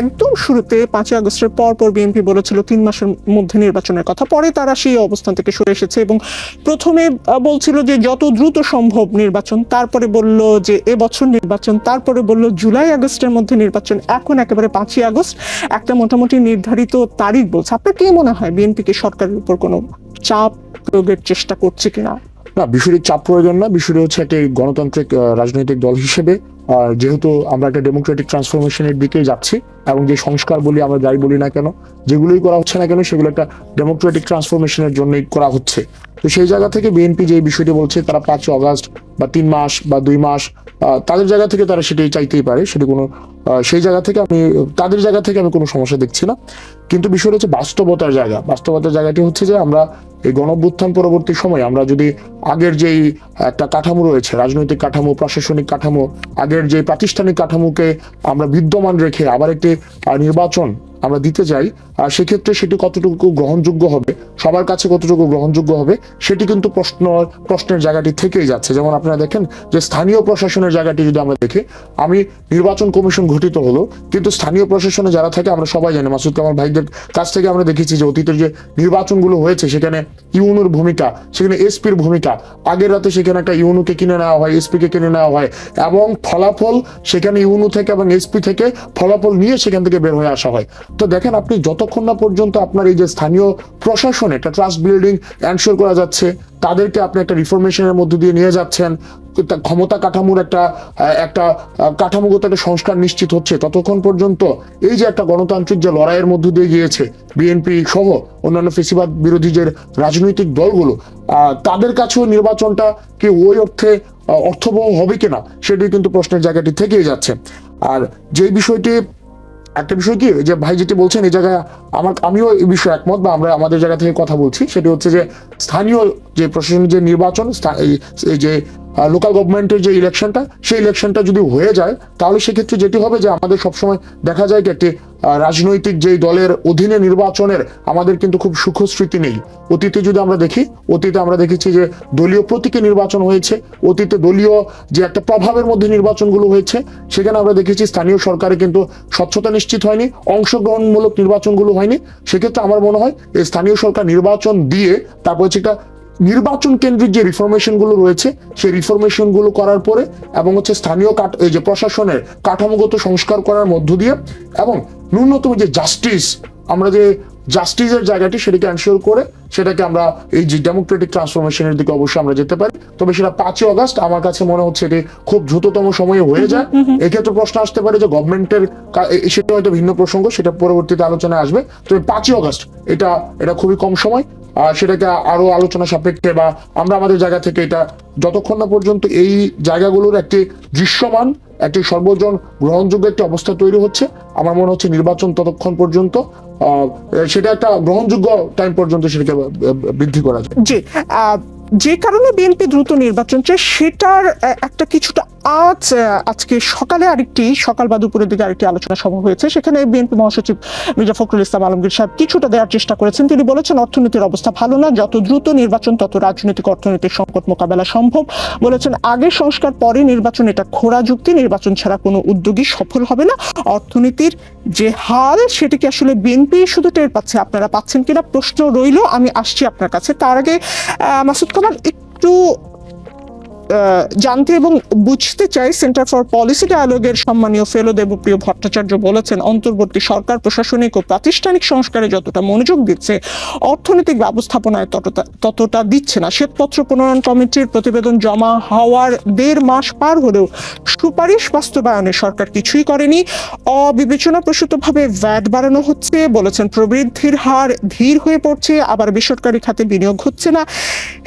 একদম শুরুতে পাঁচই আগস্টের পর পর বিএনপি বলেছিল তিন মাসের মধ্যে নির্বাচনের কথা। পরে তারা সেই অবস্থান থেকে সরে এসেছে এবং প্রথমে বলছিল যে যত দ্রুত সম্ভব নির্বাচন, তারপরে বলল যে এবছর নির্বাচন, তারপরে বলল জুলাই আগস্টের মধ্যে নির্বাচন। এখন একেবারে পাঁচই আগস্ট, একটা মোটামুটি নির্ধারিত তারিখ বলছে। আপনার কি মনে হয় বিএনপি কি সরকারের উপর কোনো চাপ প্রয়োগের চেষ্টা করছে কিনা? না, বিষয়টি চাপ প্রয়োজন না, বিষয়টি হচ্ছে একটি গণতান্ত্রিক রাজনৈতিক দল হিসেবে যেহেতু আমরা একটা ডেমোক্রেটিক ট্রান্সফরমেশনের দিকে যাচ্ছি এবং যে সংস্কার বলি আমরা যাই বলি না কেন, যেগুলোই করা হচ্ছে না কেন, সেগুলো একটা ডেমোক্রেটিক ট্রান্সফরমেশনের জন্যই করা হচ্ছে। তো সেই জায়গা থেকে বিএনপি যে বিষয়টি বলছে, তারা পাঁচই অগাস্ট বা তিন মাস বা দুই মাস তাদের জায়গা থেকে তারা সেটাই চাইতেই পারে, সেটি কোনো সেই জায়গা থেকে আমি, তাদের জায়গা থেকে আমি কোনো সমস্যা দেখছি না। কিন্তু বিষয়টা হচ্ছে বাস্তবতার জায়গা। বাস্তবতার জায়গাটি হচ্ছে যে আমরা এই গণভ্যুত্থান পরবর্তী সময় আমরা যদি আগের যেই একটা কাঠামো রয়েছে, রাজনৈতিক কাঠামো, প্রশাসনিক কাঠামো, আগের যে প্রাতিষ্ঠানিক কাঠামোকে আমরা বিদ্যমান রেখে আবার একটি নির্বাচন আমরা দিতে যাই আর সেক্ষেত্রে সেটি কতটুকু গ্রহণযোগ্য হবে, সবার কাছে কতটুকু গ্রহণযোগ্য হবে, সেটি কিন্তু প্রশ্ন, প্রশ্নের জায়গাটি থেকেই যাচ্ছে। যেমন আপনারা দেখেন যে স্থানীয় প্রশাসনের জায়গাটি যদি আমরা দেখি, আমি নির্বাচন কমিশন গঠিত হলো, কিন্তু স্থানীয় প্রশাসনে যারা থাকে আমরা সবাই জানি, মাসুদ কামাল ভাইদের কাছ থেকে আমরা দেখেছি যে অতীতের যে নির্বাচনগুলো হয়েছে, সেখানে ইউনুর ভূমিকা, সেখানে এসপির ভূমিকা, আগের রাতে সেখানে একটা ইউনুকে কিনে নেওয়া হয় এসপি কে কিনে নেওয়া হয়, এবং ফলাফল সেখানে ইউনু থেকে এবং এসপি থেকে ফলাফল নিয়ে সেখান থেকে বের হয়ে আসা হয়। তো দেখেন আপনি যতক্ষণ না পর্যন্ত আপনার এই যে স্থানীয় প্রশাসনে একটা ট্রাস্ট বিল্ডিং এনশোর করা যাচ্ছে, তাদেরকে আপনি একটা রিফরমেশনের মধ্য দিয়ে নিয়ে যাচ্ছেন ক্ষমতা কাঠামোর একটা একটা কাঠামোগত একটা সংস্কার নিশ্চিত হচ্ছে, ততক্ষণ পর্যন্ত এই যে একটা গণতান্ত্রিক যে লড়াইয়ের মধ্য দিয়ে গিয়েছে বিএনপি সহ অন্যান্য ফেসিবাদ বিরোধী যে রাজনৈতিক দলগুলো তাদের কাছেও নির্বাচনটা কি ওই অর্থে অর্থবহ হবে কিনা সেটি কিন্তু প্রশ্নের জায়গাটি থেকেই যাচ্ছে। আর যে বিষয়টি একটা বিষয় কি, যে ভাই যেটি বলছেন এই জায়গায় আমার, আমিও এই বিষয়ে একমত বা আমরা আমাদের জায়গা থেকে কথা বলছি। সেটি হচ্ছে যে স্থানীয় যে প্রশাসনিক যে নির্বাচন যে লোকাল গভর্নমেন্টের যে ইলেকশনটা সেই ইলেকশনটা যদি হয়ে যায়, তাহলে সেক্ষেত্রে যেটি হবে যে আমাদের সবসময় দেখা যায় যে একটি রাজনৈতিক যেই দলের অধীনে নির্বাচনের আমাদের কিন্তু খুব সুখ স্মৃতি নেই। অতীতে যদি আমরা দেখি, অতীতে আমরা দেখেছি যে দলীয় প্রতীকে নির্বাচন হয়েছে, অতীতে দলীয় যে একটা প্রভাবের মধ্যে নির্বাচনগুলো হয়েছে, সেখানে আমরা দেখেছি স্থানীয় সরকারে কিন্তু স্বচ্ছতা নিশ্চিত হয়নি, অংশগ্রহণমূলক নির্বাচনগুলো হয়নি। সেক্ষেত্রে আমার মনে হয় এই স্থানীয় সরকার নির্বাচন দিয়ে তারপর হচ্ছে একটা নির্বাচন কেন্দ্রিক যে রিফরমেশনগুলো রয়েছে, সেই রিফরমেশনগুলো করার পরে এবং হচ্ছে স্থানীয় কাঠ- যে প্রশাসনের কাঠামোগত সংস্কার করার মধ্য দিয়ে এবং ন্যূনতম যে জাস্টিস আমরা যে জাস্টিসের জায়গাটি সেটাকে এনশিওর করে সেটাকে আমরা এই যে ডেমোক্রেটিক ট্রান্সফরমেশনের দিকে অবশ্যই আমরা যেতে পারি। তবে সেটা পাঁচই অগস্ট আমার কাছে মনে হচ্ছে এটি খুব দ্রুততম সময়ে হয়ে যায়। এক্ষেত্রে প্রশ্ন আসতে পারে যে গভর্নমেন্টের সেটা হয়তো ভিন্ন প্রসঙ্গ সেটা পরবর্তীতে আলোচনায় আসবে। তবে পাঁচই অগস্ট এটা এটা খুবই কম সময়। আর সেটাকে আরও আলোচনা সাপেক্ষে বা আমরা আমাদের জায়গা থেকে এটা যতক্ষণ না পর্যন্ত এই জায়গাগুলোর একটি দৃশ্যমান একটি সর্বজন গ্রহণযোগ্য একটি অবস্থা তৈরি হচ্ছে। আমার মনে হচ্ছে নির্বাচন ততক্ষণ পর্যন্ত সেটা একটা গ্রহণযোগ্য টাইম পর্যন্ত সেটাকে বৃদ্ধি করা যায়। জি যে কারণে বিএনপি দ্রুত নির্বাচন চায়, সেটার একটা কিছুটা আজ আজকে সকালে আরেকটি, সকাল বা দুপুরের দিকে আরেকটি আলোচনা সভা হয়েছে। সেখানে বিএনপি মহাসচিব মির্জা ফখরুল ইসলাম আলমগীর সাহেব কিছুটা দেওয়ার চেষ্টা করেছেন। তিনি বলেছেন, অর্থনীতির অবস্থা ভালো না। যত দ্রুত নির্বাচন, তত রাজনৈতিক অর্থনৈতিক সংকট মোকাবেলা সম্ভব। বলেছেন, আগে সংস্কার, পরে নির্বাচন, এটা খোরা যুক্তি। নির্বাচন ছাড়া কোনো উদ্যোগী সফল হবে না। অর্থনীতির যে হাল সেটিকে আসলে বিএনপি শুধু টের পাচ্ছে? আপনারা পাচ্ছেন কিনা? প্রশ্ন রইল। আমি আসছি আপনার কাছে। তার আগে মাসুদ কামাল, একটু জানতে এবং বুঝতে চাই সেন্টার ফর পলিসি ডায়ালগের সম্মানীয় ফেলো দেবপ্রিয় ভট্টাচার্য বলেছেন, অন্তর্বর্তী সরকার প্রশাসনিক ও প্রাতিষ্ঠানিক সংস্কারে যতটা মনোযোগ দিচ্ছে, অর্থনৈতিক ব্যবস্থাপনায় ততটা ততটা দিচ্ছে না। শ্বেতপত্র প্রণয়ন কমিটির প্রতিবেদন জমা হওয়ার দেড় মাস পার হলেও সুপারিশ বাস্তবায়নে সরকার কিছুই করেনি। অবিবেচনা প্রসূতভাবে ভ্যাট বাড়ানো হচ্ছে বলেছেন, প্রবৃদ্ধির হার ধীর হয়ে পড়ছে, আবার বেসরকারি খাতে বিনিয়োগ হচ্ছে না।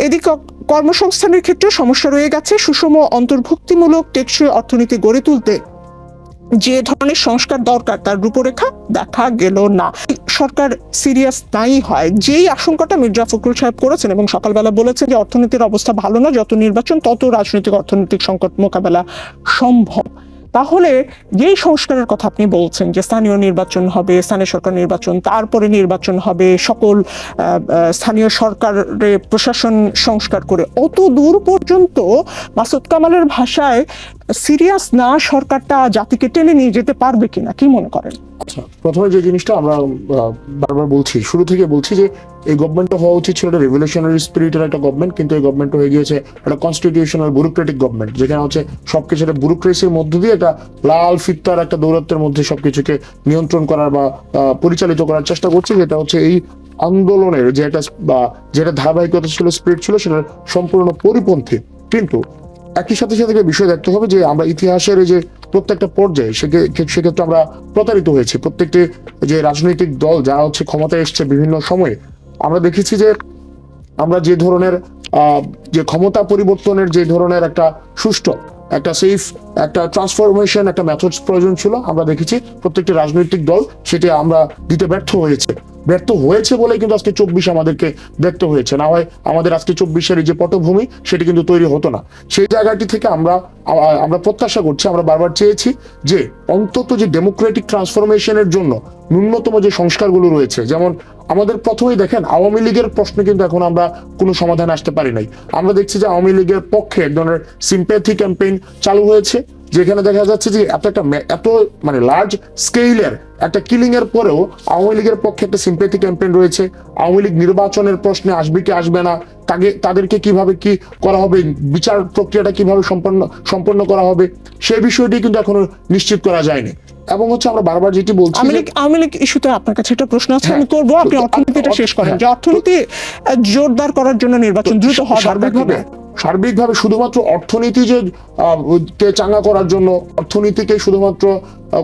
এদিকে কর্মসংস্থানের ক্ষেত্রে সমস্যা রয়ে গেছে। সুষম অন্তর্ভুক্তিমূলক টেকসই অর্থনীতি গড়ে তুলতে যে ধরনের সংস্কার দরকার, তার রূপরেখা দেখা গেল না। সরকার সিরিয়াস নাই হয়। যেই আশঙ্কাটা মির্জা ফখরুল সাহেব করেছেন এবং সকালবেলা বলেছেন যে অর্থনীতির অবস্থা ভালো না, যত নির্বাচন, তত রাজনৈতিক অর্থনৈতিক সংকট মোকাবেলা সম্ভব। তাহলে যেই সংস্কারের কথা আপনি বলছেন যে স্থানীয় নির্বাচন হবে, স্থানীয় সরকার নির্বাচন, তারপরে নির্বাচন হবে, সকল স্থানীয় সরকারের প্রশাসন সংস্কার করে, অত দূর পর্যন্ত মাসুদ কামালের ভাষায় সিরিয়াস না সরকারটা জাতিকে টেনে নিয়ে যেতে পারবে কিনা? কি মনে করেন? আচ্ছা প্রথমে যে জিনিসটা আমরা বারবার বলছি, শুরু থেকে বলছি যে এই গভর্নমেন্টটা হওয়া উচিত ছিল একটা রেভলিউশনারি স্পিরিটের একটা গভর্নমেন্ট কিন্তু এই গভর্নমেন্ট হয়ে গিয়েছে একটা কনস্টিটিউশনাল ব্যুরোক্রেটিক গভর্নমেন্ট যেখানে হচ্ছে সবকিছু একটা ব্যুরোক্রেসির মধ্য দিয়ে একটা লাল ফিত্তার একটা দৌরত্বের মধ্যে সবকিছুকে নিয়ন্ত্রণ করার বা পরিচালিত করার চেষ্টা করছে, যেটা হচ্ছে এই আন্দোলনের যে একটা, বা, যেটা ধারাবাহিকতা ছিল স্পিরিট ছিল, সেটার সম্পূর্ণ পরিপন্থী। কিন্তু একই সাথে সাথে একটা বিষয় দেখতে হবে যে আমরা ইতিহাসের যে প্রত্যেকটা পর্যায়ে সেকে- সেক্ষেত্রে আমরা প্রতারিত হয়েছি। প্রত্যেকটি যে রাজনৈতিক দল যারা হচ্ছে ক্ষমতায় এসছে বিভিন্ন সময়ে, আমরা দেখেছি যে আমরা যে ধরনের যে ক্ষমতা পরিবর্তনের যে ধরনের একটা সুষ্ঠু, একটা সেফ একটা ট্রান্সফরমেশন একটা মেথডস প্রয়োজন ছিল, আমরা দেখেছি প্রত্যেকটি রাজনৈতিক দল সেটা আমরা দিতে ব্যর্থ হয়েছে। ব্যর্থ হয়েছে বলে কিন্তু আজকে চব্বিশ আমাদেরকে দেখতে হয়েছে। না হয় আমাদের আজকে চব্বিশের যে পটভূমি, সেটি কিন্তু তৈরি হতো না। সেই জায়গাটি থেকে আমরা আমরা প্রত্যাশা করছি, আমরা বারবার চেয়েছি যে অন্তত যে ডেমোক্রেটিক ট্রান্সফরমেশনের জন্য ন্যূনতম যে সংস্কারগুলো রয়েছে, যেমন আমাদের প্রথমেই দেখেন, আওয়ামী লীগের প্রশ্নে কিন্তু এখন আমরা কোনো সমাধান আসতে পারি নাই। আমরা দেখছি যে আওয়ামী লীগের পক্ষে এক ধরনের সিম্প্যাথি ক্যাম্পেইন চালু হয়েছে। যেখানে দেখা যাচ্ছে যে এত একটা এত মানে লার্জ স্কেইলের একটা কিলিং এর পরেও আওয়ামী লীগের পক্ষে একটা সিম্প্যাথি ক্যাম্পেইন রয়েছে। আওয়ামী লীগ নির্বাচনের প্রশ্নে আসবে কি আসবে না তাকে তাদেরকে কীভাবে কি করা হবে বিচার প্রক্রিয়াটা কীভাবে সম্পন্ন সম্পন্ন করা হবে সেই বিষয়টি কিন্তু এখনও নিশ্চিত করা যায়নি। এবং হচ্ছে আমরা বারবার যেটি বলছি লীগ আওয়ামী লীগ ইস্যুতে আপনার কাছে একটা প্রশ্ন আছে হ্যাঁ। আমি করব। আপনি অর্থনীতিটা শেষ করেন। যে অর্থনীতি জোরদার করার জন্য নির্বাচন দ্রুত হওয়া সার্বিকভাবে? সার্বিকভাবে শুধুমাত্র অর্থনীতি যে কে চাঙ্গা করার জন্য, অর্থনীতিকে শুধুমাত্র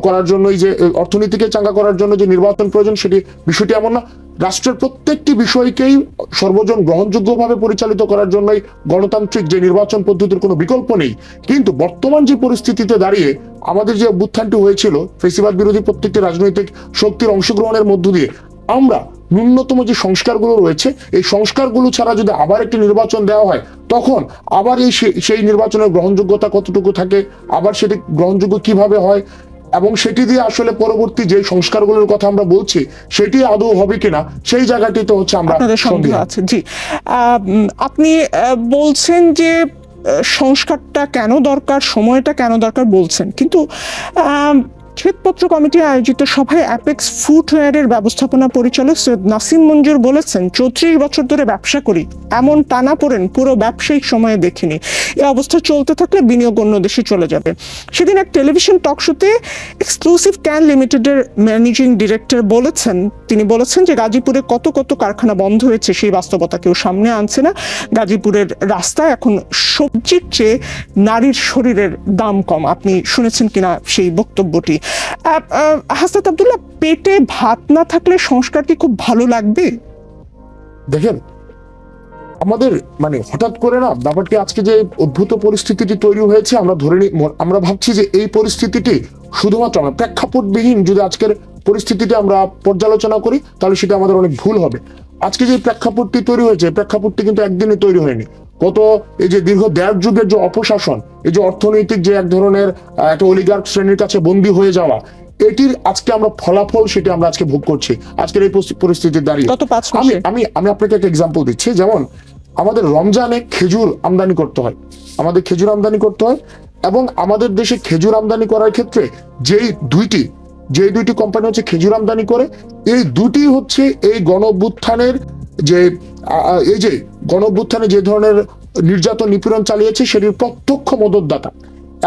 করার জন্যই যে অর্থনীতিকে চাঙ্গা করার জন্য যে নির্বাচন প্রয়োজন, সেটি বিষয়টি এমন না। রাষ্ট্রের প্রত্যেকটি বিষয়কেই সর্বজন গ্রহণযোগ্যভাবে পরিচালিত করার জন্যই গণতান্ত্রিক যে নির্বাচন পদ্ধতির কোনো বিকল্প নেই। কিন্তু বর্তমান যে পরিস্থিতিতে দাঁড়িয়ে আমাদের যে অভ্যুত্থানটি হয়েছিল, ফেসিবাদ বিরোধী প্রত্যেকটি রাজনৈতিক শক্তির অংশগ্রহণের মধ্য দিয়ে, আমরা ন্যূনতম যে সংস্কারগুলো রয়েছে, এই সংস্কারগুলো ছাড়া যদি আবার একটি নির্বাচন দেওয়া হয় তখন আবার এই সেই নির্বাচনের গ্রহণযোগ্যতা কতটুকু থাকে? আবার সেটি গ্রহণযোগ্য কীভাবে হয়? এবং সেটি দিয়ে আসলে পরবর্তী যে সংস্কারগুলোর কথা আমরা বলছি সেটি আদৌ হবে কিনা সেই জায়গাটিতে হচ্ছে আমরা সন্দেহ আছে জি। আপনি বলছেন যে সংস্কারটা কেন দরকার সময়টা কেন দরকার বলছেন। কিন্তু শ্বেতপত্র কমিটি আয়োজিত সভায় অ্যাপেক্স ফুটওয়্যারের ব্যবস্থাপনা পরিচালক সৈয়দ নাসিম মঞ্জুর বলেছেন, চৌত্রিশ বছর ধরে ব্যবসা করি, এমন টানা পড়েন, পুরো ব্যবসায়িক সময়ে দেখিনি। এ অবস্থা চলতে থাকলে বিনিয়োগ অন্য দেশে চলে যাবে। সেদিন এক টেলিভিশন টক শোতে এক্সক্লুসিভ ক্যান লিমিটেডের ম্যানেজিং ডিরেক্টর বলেছেন, তিনি বলেছেন যে গাজীপুরে কত কত কারখানা বন্ধ হয়েছে, সেই বাস্তবতা কেউ সামনে আনছে না। গাজীপুরের রাস্তায় এখন সবজির চেয়ে নারীর শরীরের দাম কম। আপনি শুনেছেন কিনা সেই বক্তব্যটি? হাসনাত আব্দুল্লাহ, পেটে ভাত না থাকলে সংস্কার কি খুব ভালো লাগবে? দেখেন, আমাদের মানে হঠাৎ করে না ব্যাপারটি আজকে যে অদ্ভুত পরিস্থিতিটি তৈরি হয়েছে, আমরা ধরে নি আমরা ভাবছি যে এই পরিস্থিতিটি শুধুমাত্র আমরা প্রেক্ষাপটবিহীন যদি আজকের পরিস্থিতিটি আমরা পর্যালোচনা করি, তাহলে সেটা আমাদের অনেক ভুল হবে। আজকে যে প্রেক্ষাপটটি তৈরি হয়েছে প্রেক্ষাপটটি কিন্তু একদিনে তৈরি হয়নি। গত এই যে দীর্ঘ দেড় যুগের যে অপশাসন এই যে অর্থনৈতিক যে এক ধরনের একটা অলিগার্ক শ্রেণির কাছে বন্দী হয়ে যাওয়া এটির আজকে আমরা ফলাফল সেটা আমরা আজকে ভোগ করছি। আজকের এই পরিস্থি- পরিস্থিতির দাঁড়িয়ে। আমি আমি আমি আপনাকে একটা এক্সাম্পল দিচ্ছি। যেমন আমাদের রমজানে খেজুর আমদানি করতে হয়। আমাদের খেজুর আমদানি করতে হয় এবং আমাদের দেশে খেজুর আমদানি করার ক্ষেত্রে যেই দুইটি যে দুইটি কোম্পানি হচ্ছে খেজুর আমদানি করে এই দুটি হচ্ছে এই গণ যে এই যে গণ অভ্যুত্থানে যে ধরনের নির্যাতন নিপীড়ন চালিয়েছে সেটির প্রত্যক্ষ মদতদাতা।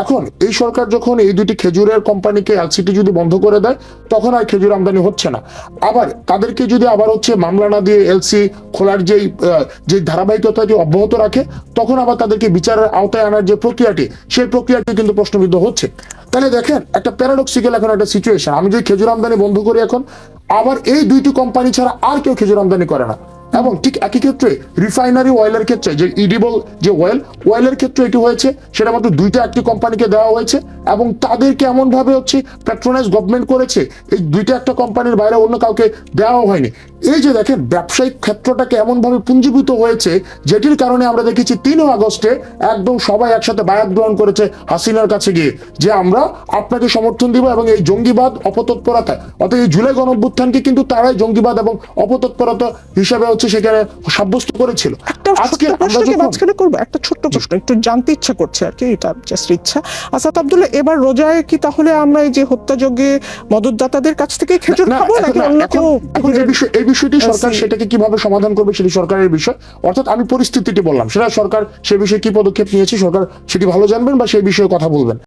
এখন এই সরকার যখন এই দুটি খেজুরের কোম্পানিকে এলসিটি যদি বন্ধ করে দেয়, তখন আর খেজুর আমদানি হচ্ছে না। আবার তাদেরকে যদি আবার হচ্ছে মামলা না দিয়ে এলসি খোলার যেই যে ধারাবাহিকতাটি অব্যাহত রাখে, তখন আবার তাদেরকে বিচারের আওতায় আনার যে প্রক্রিয়াটি, সেই প্রক্রিয়াটি কিন্তু প্রশ্নবিদ্ধ হচ্ছে। তাহলে দেখেন, একটা প্যারাডক্সিক্যাল এখন একটা সিচুয়েশন আমি যদি খেজুর আমদানি বন্ধ করি এখন, আবার এই দুইটি কোম্পানি ছাড়া আর কেউ খেজুর আমদানি করে না। এবং ঠিক একই ক্ষেত্রে রিফাইনারি অয়েলের ক্ষেত্রে যে ইডিবল যে অয়েল অয়েলের ক্ষেত্রে এটি হয়েছে, সেটা মাত্র দুইটা একটি কোম্পানিকে দেওয়া হয়েছে এবং তাদেরকে এমন ভাবে হচ্ছে প্যাট্রোনাইজ গভর্নমেন্ট করেছে, এই দুইটা একটা কোম্পানির বাইরে অন্য কাউকে দেওয়া হয়নি। এই যে দেখেন, ব্যবসায়িক ক্ষেত্রটাকে এমন ভাবে পুঞ্জীভূত হয়েছে, যেটির কারণে আমরা দেখেছি তিনই আগস্টে একদম সবাই একসাথে বায়াত গ্রহণ করেছে হাসিনার কাছে গিয়ে, যে আমরা আপনাকে সমর্থন দিব এবং এই জঙ্গিবাদ অপতৎপরতা, অর্থাৎ এই জুলাই গণঅভ্যুত্থানকে কিন্তু তারাই জঙ্গিবাদ এবং অপতৎপরতা হিসেবে হচ্ছে হচ্ছে সেখানে সাব্যস্ত করেছিল। একটা আজকে ছোট্ট প্রশ্ন মাঝখানে করব একটা ছোট্ট প্রশ্ন একটু জানতে ইচ্ছা করছে আর কি এটা জাস্ট ইচ্ছা। আসাদ আব্দুল্লাহ এবার রোজায় কি তাহলে আমরা এই যে হত্যাযজ্ঞে মদতদাতাদের কাছ থেকে খেজুর খাব নাকি অন্য কেউ এই বিষয় এই বিষয়টি সরকার। সেটাকে কীভাবে সমাধান করবে সেটি সরকারের বিষয়। অর্থাৎ আমি পরিস্থিতিটি বললাম সেটা সরকার সে বিষয়ে কি পদক্ষেপ নিয়েছে সরকার সেটি ভালো জানবেন বা সেই বিষয়ে কথা বলবেন।